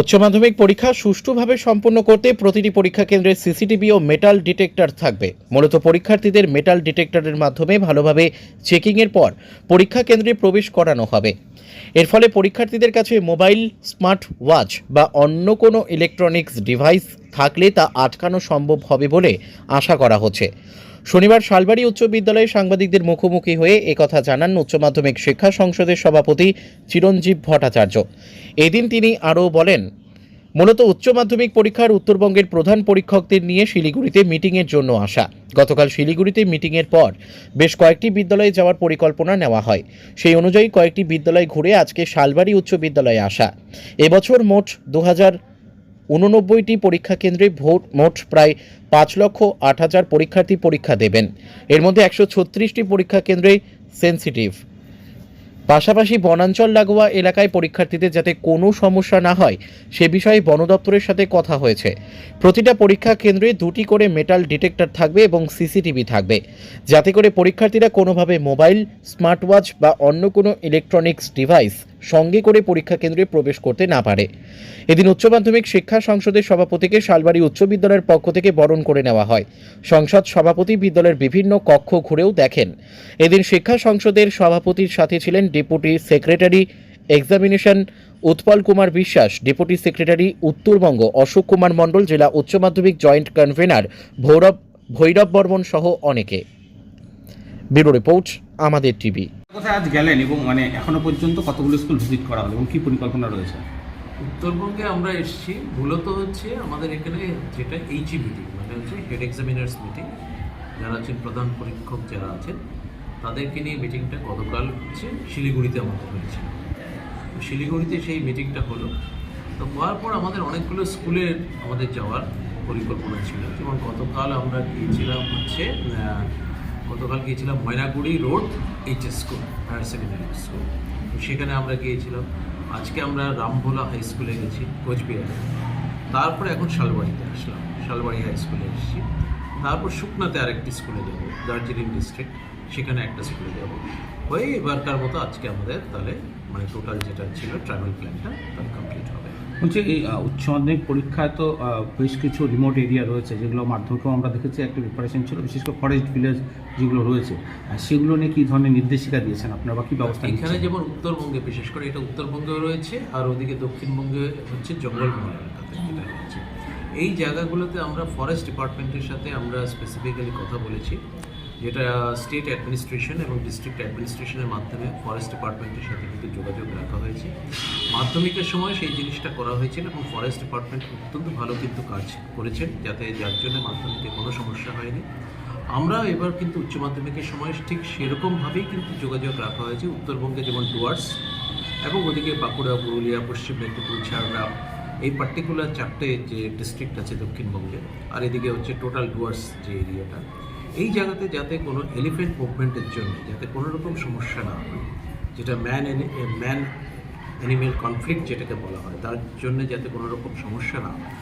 উচ্চ মাধ্যমিক পরীক্ষা সুষ্ঠুভাবে সম্পন্ন করতে প্রতিটি পরীক্ষা কেন্দ্রে সিসিটিভি ও মেটাল ডিটেক্টর থাকবে। মূলত পরীক্ষার্থীদের মেটাল ডিটেক্টরের মাধ্যমে ভালোভাবে চেকিংয়ের পর পরীক্ষা কেন্দ্রে প্রবেশ করানো হবে। এর ফলে পরীক্ষার্থীদের কাছে মোবাইল, স্মার্ট ওয়াচ বা অন্য কোনো ইলেকট্রনিক্স ডিভাইস থাকলে তা আটকানো সম্ভব হবে বলে আশা করা হচ্ছে। শনিবার শালবাড়ি উচ্চ বিদ্যালয়ে সাংবাদিকদের মুখোমুখি হয়ে একথা জানান উচ্চ মাধ্যমিক শিক্ষা সংসদের সভাপতি চিরঞ্জীব ভট্টাচার্য। এদিন তিনি আরও বলেন, মূলত উচ্চ মাধ্যমিক পরীক্ষার উত্তরবঙ্গের প্রধান পরীক্ষকদের নিয়ে শিলিগুড়িতে মিটিংয়ের জন্য আসা। গতকাল শিলিগুড়িতে মিটিংয়ের পর বেশ কয়েকটি বিদ্যালয়ে যাওয়ার পরিকল্পনা নেওয়া হয়। সেই অনুযায়ী কয়েকটি বিদ্যালয় ঘুরে আজকে শালবাড়ি উচ্চ বিদ্যালয়ে আসা। এবছর মোট দু হাজার উননব্বইটি পরীক্ষা কেন্দ্রে ভোট মোট প্রায় পাঁচ লক্ষ আট হাজার পরীক্ষার্থী পরীক্ষা দেবেন। এর মধ্যে একশো ছত্রিশটি পরীক্ষা কেন্দ্রে সেন্সিটিভ পাশাপাশি বনাঞ্চল লাগোয়া এলাকায় পরীক্ষার্থীদের যাতে কোনো সমস্যা না হয়, সে বিষয়ে বন দপ্তরের সাথে কথা হয়েছে। প্রতিটা পরীক্ষা কেন্দ্রে দুটি করে মেটাল ডিটেক্টর থাকবে এবং সিসিটিভি থাকবে। যাতে করে পরীক্ষার্থীরা কোনোভাবে মোবাইল স্মার্ট ওয়াচ বা অন্য কোনো ইলেকট্রনিক্স ডিভাইস সঙ্গে করে পরীক্ষা কেন্দ্রে প্রবেশ করতে না পারে। এদিন উচ্চ মাধ্যমিক শিক্ষা সংসদের সভাপতিকে শালবাড়ি উচ্চ বিদ্যালয়ের পক্ষ থেকে বরণ করে নেওয়া হয়। সংসদ সভাপতি বিদ্যালয়ের বিভিন্ন কক্ষ ঘুরেও দেখেন। এদিন শিক্ষা সংসদের সভাপতির সাথে ছিলেন deputy secretary examination Utpal Kumar Biswas, deputy secretary Uttarbanga Ashok Kumar Mondal, জেলা উচ্চ মাধ্যমিক জয়েন্ট কনভেনার ভৈরব ভৈরব বর্মন সহ অনেকে। ব্যুরো রিপোর্ট, আমাদের টিভি। কোথায় আজ গেলেন এবং মানে এখনও পর্যন্ত কতগুলো স্কুল ভিজিট করা হলো এবং কি পরিকল্পনা রয়েছে? উত্তরবঙ্গে আমরা এসেছি। মূলত হচ্ছে আমাদের এখানে যেটা এইচই মিটিং মানে হচ্ছে হেড এক্সামিনার্স মিটিং যারা আছেন প্রধান পরীক্ষক যারা আছেন, তাদেরকে নিয়ে মিটিংটা গতকাল হচ্ছে শিলিগুড়িতে আমাদের হয়েছিল তো শিলিগুড়িতে সেই মিটিংটা হলো। তো হওয়ার পর আমাদের অনেকগুলো স্কুলের আমাদের যাওয়ার পরিকল্পনা ছিল যেমন গতকাল আমরা গিয়েছিলাম হচ্ছে গতকাল গিয়েছিলাম Maynaguri road HS school, higher secondary school. তো সেখানে আমরা গিয়েছিলাম। আজকে আমরা রামভোলা হাই স্কুলে গেছি, কোচবিহারে। তারপরে এখন শালবাড়িতে আসলাম। শালবাড়ি হাই স্কুলে এসেছি। তারপর শুকনাতে আরেকটি স্কুলে যাব, দার্জিলিং ডিস্ট্রিক্ট। সেখানে একটা স্কুলে যাব। হয়ে এবারকার মতো আজকে আমাদের তাহলে মানে টোটাল যেটা ছিল ট্রাভেল প্ল্যানটা তাহলে কমপ্লিট হবে। বলছি এই উচ্চ মাধ্যমিক পরীক্ষায় তো বেশ কিছু রিমোট এরিয়া রয়েছে যেগুলো মাধ্যমিকেও আমরা দেখেছি একটা প্রিপারেশন ছিল বিশেষ করে ফরেস্ট ভিলেজ যেগুলো রয়েছে। আর সেগুলো নিয়ে কী ধরনের নির্দেশিকা দিয়েছেন আপনারা বা কী ব্যবস্থা এখানে যেমন উত্তরবঙ্গে বিশেষ করে এটা উত্তরবঙ্গেও রয়েছে আর ওদিকে দক্ষিণবঙ্গে হচ্ছে জঙ্গলমহল এলাকাতে যেটা রয়েছে। এই জায়গাগুলোতে আমরা ফরেস্ট ডিপার্টমেন্টের সাথে আমরা স্পেসিফিক্যালি কথা বলেছি। যেটা স্টেট অ্যাডমিনিস্ট্রেশন এবং ডিস্ট্রিক্ট অ্যাডমিনিস্ট্রেশনের মাধ্যমে ফরেস্ট ডিপার্টমেন্টের সাথে কিন্তু যোগাযোগ রাখা হয়েছে। মাধ্যমিকের সময় সেই জিনিসটা করা হয়েছিল এবং ফরেস্ট ডিপার্টমেন্ট অত্যন্ত ভালো কিন্তু কাজ করেছেন, যাতে যার জন্য মাধ্যমিকে কোনো সমস্যা হয়নি। আমরা এবার কিন্তু উচ্চ মাধ্যমিকের সময় ঠিক সেরকমভাবেই কিন্তু যোগাযোগ রাখা হয়েছে। উত্তরবঙ্গে যেমন ডুয়ার্স এবং ওদিকে বাঁকুড়া, পুরুলিয়া, পশ্চিম মেদিনীপুর, ঝাড়গ্রাম, এই পার্টিকুলার চারটে যে ডিস্ট্রিক্ট আছে দক্ষিণবঙ্গে। আর এদিকে হচ্ছে টোটাল ডুয়ার্স যে এরিয়াটা এই জায়গাতে যাতে কোনো এলিফেন্ট মুভমেন্টের জন্য যাতে কোনো রকম সমস্যা না হয় যেটা ম্যান ম্যান অ্যানিমেল কনফ্লিক্ট যেটাকে বলা হয় তার জন্য যাতে কোনো রকম সমস্যা না হয়।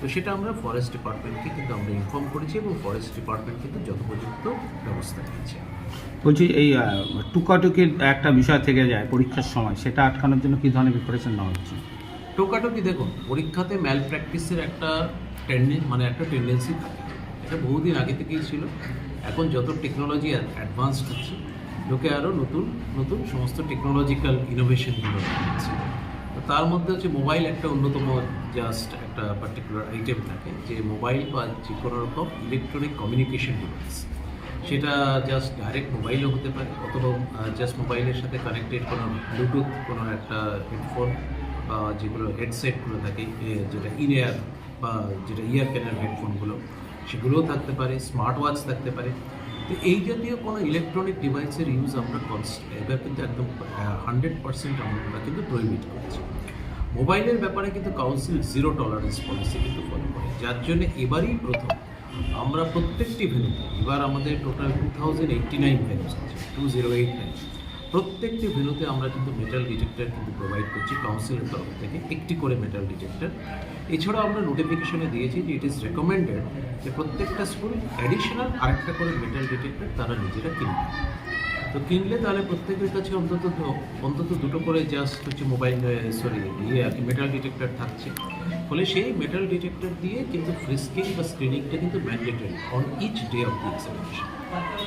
তো সেটা আমরা ফরেস্ট ডিপার্টমেন্টকে কিন্তু আমরা ইনফর্ম করেছি এবং ফরেস্ট ডিপার্টমেন্ট কিন্তু যথোপযুক্ত ব্যবস্থা নিয়েছে। বলছি এই টুকাটুকির একটা বিষয় থেকে যায় পরীক্ষার সময় সেটা আটকানোর জন্য কী ধরনের প্রিপারেশন নেওয়া হচ্ছে? টোকাটুকি দেখুন পরীক্ষাতে ম্যাল প্র্যাকটিসের একটা টেন্ডেন মানে একটা টেন্ডেন্সি থাকে। এটা বহুদিন আগে থেকেই ছিল। এখন যত টেকনোলজি অ্যাডভান্স হচ্ছে, লোকে আরও নতুন নতুন সমস্ত টেকনোলজিক্যাল ইনোভেশনগুলো তো তার মধ্যে হচ্ছে মোবাইল একটা অন্যতম জাস্ট একটা পার্টিকুলার আইটেম থাকে, যে মোবাইল বা যে কোনো রকম ইলেকট্রনিক কমিউনিকেশন ডিভাইস সেটা জাস্ট ডাইরেক্ট মোবাইলও হতে পারে, অথবা জাস্ট মোবাইলের সাথে কানেক্টেড কোনো ব্লুটুথ কোনো একটা হেডফোন বা যেগুলো হেডসেটগুলো থাকে যেটা ইন এয়ার বা যেটা ইয়ার ক্যানের হেডফোনগুলো সেগুলোও থাকতে পারে স্মার্ট ওয়াচ থাকতে পারে। তো এই জাতীয় কোনো ইলেকট্রনিক ডিভাইসের ইউজ আমরা কনস্ট এবার কিন্তু একদম হান্ড্রেড পার্সেন্ট আমরা কিন্তু প্রহিবিট করছি। মোবাইলের ব্যাপারে কিন্তু কাউন্সিল জিরো টলারেন্স পলিসি কিন্তু ফলো করে। যার জন্য এবারই প্রথম আমরা প্রত্যেকটি ভেনুতে এবার আমাদের total two thousand eighty nine venues আছে টু জিরো এইট নাইন প্রত্যেকটি ভেনুতে আমরা কিন্তু মেটাল ডিটেক্টর কিন্তু প্রোভাইড করছি কাউন্সিলের তরফ থেকে একটি করে মেটাল ডিটেক্টর এছাড়াও আমরা নোটিফিকেশনে দিয়েছি যে ইট ইজ রেকমেন্ডেড যে প্রত্যেকটা স্কুল অ্যাডিশনাল আরেকটা করে মেটাল ডিটেক্টর তারা নিজেরা কিনবে তো কিনলে তাহলে প্রত্যেকের কাছে অন্তত অন্তত দুটো করে জাস্ট হচ্ছে মোবাইল সরি ইয়ে আর কি মেটাল ডিটেক্টর থাকছে। ফলে সেই মেটাল ডিটেক্টর দিয়ে কিন্তু ফ্রিস্কিং বা স্ক্রিনিংটা কিন্তু mandatory on each day of the examination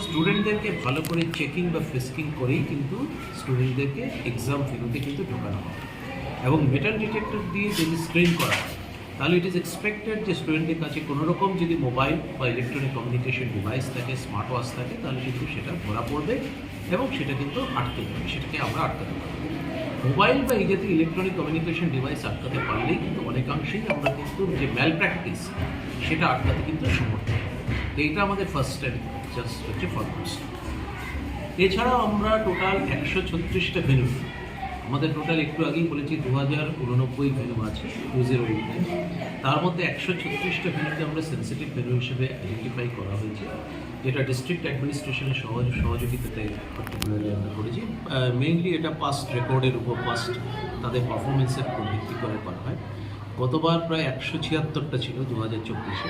স্টুডেন্টদেরকে ভালো করে চেকিং বা ফ্রিস্কিং করেই কিন্তু স্টুডেন্টদেরকে এক্সাম ফিরুতে কিন্তু ঢোকানো হয়। এবং মেটাল ডিটেক্টর দিয়ে যদি স্ক্রিন করা হয়, তাহলে ইট ইজ এক্সপেক্টেড যে স্টুডেন্টের কাছে কোনো রকম যদি মোবাইল বা ইলেকট্রনিক কমিউনিকেশন ডিভাইস থাকে স্মার্ট ওয়াচ থাকে, তাহলে কিন্তু সেটা ধরা পড়বে। এবং সেটা কিন্তু আটকে যাবে, সেটাকে আমরা আটকাতে পারব মোবাইল বা এই জাতীয় ইলেকট্রনিক কমিউনিকেশন ডিভাইস আটকাতে পারলেই কিন্তু অনেকাংশেই আমরা কিন্তু যে ম্যাল প্র্যাকটিস সেটা আটকাতে কিন্তু সমর্থ। তো এইটা আমাদের ফার্স্ট স্ট্যান্ড জাস্ট হচ্ছে ফরমোস্ট এছাড়াও আমরা টোটাল একশো ছত্রিশটা ভেনু আমাদের টোটাল একটু আগেই বলেছি দু হাজার উননব্বই ভেনু আছে টু জিরো তার মধ্যে একশো ছত্রিশটা ভেনুকে আমরা সেন্সিটিভ ভেনু হিসেবে আইডেন্টিফাই করা হয়েছে, যেটা ডিস্ট্রিক্ট অ্যাডমিনিস্ট্রেশনের সহজ, সহযোগিতাতে পার্টিকুলারলি আমরা করেছি। মেইনলি এটা পাস্ট রেকর্ডের উপর পাস্ট তাদের পারফরমেন্সের উপর ভিত্তি করে করা হয়। গতবার প্রায় একশো ছিয়াত্তরটা ছিল দু হাজার চব্বিশে।